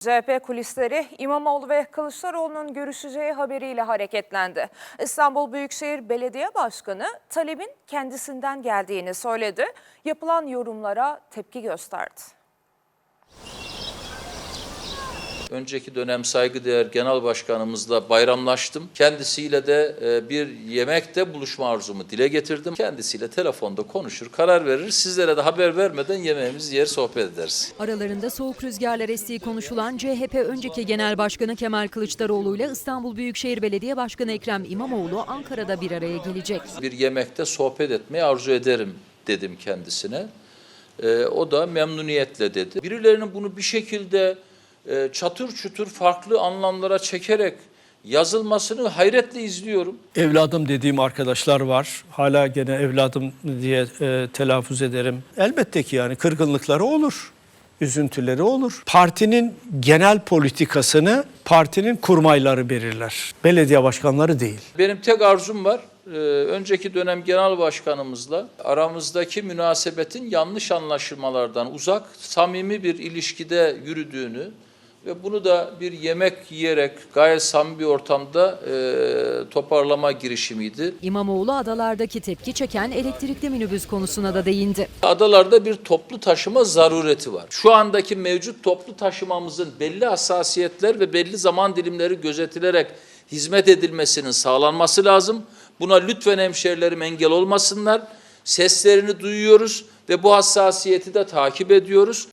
CHP kulisleri İmamoğlu ve Kılıçdaroğlu'nun görüşeceği haberiyle hareketlendi. İstanbul Büyükşehir Belediye Başkanı talebin kendisinden geldiğini söyledi. Yapılan yorumlara tepki gösterdi. Önceki dönem saygıdeğer genel başkanımızla bayramlaştım. Kendisiyle de e, bir yemekte buluşma arzumu dile getirdim. Kendisiyle telefonda konuşur, karar verir. Sizlere de haber vermeden yemeğimizi yer sohbet ederiz. Aralarında soğuk rüzgarlar estiği konuşulan CHP önceki Genel Başkanı Kemal Kılıçdaroğlu ile İstanbul Büyükşehir Belediye Başkanı Ekrem İmamoğlu Ankara'da bir araya gelecek. Bir yemekte sohbet etmeyi arzu ederim dedim kendisine. E, o da memnuniyetle dedi. Birilerinin bunu bir şekilde e, çatır çutur farklı anlamlara çekerek yazılmasını hayretle izliyorum. evladım dediğim arkadaşlar var. Hala gene evladım diye e, telaffuz ederim. Elbette ki yani kırgınlıkları olur. Üzüntüleri olur. Partinin genel politikasını partinin kurmayları belirler. Belediye başkanları değil. Benim tek arzum var. Ee, önceki dönem genel başkanımızla aramızdaki münasebetin yanlış anlaşılmalardan uzak, samimi bir ilişkide yürüdüğünü ve bunu da bir yemek yiyerek gayet samimi bir ortamda e, toparlama girişimiydi. İmamoğlu adalardaki tepki çeken elektrikli minibüs konusuna da değindi. Adalarda bir toplu taşıma zarureti var. Şu andaki mevcut toplu taşımamızın belli hassasiyetler ve belli zaman dilimleri gözetilerek hizmet edilmesinin sağlanması lazım. Buna lütfen hemşerilerim engel olmasınlar. Seslerini duyuyoruz ve bu hassasiyeti de takip ediyoruz.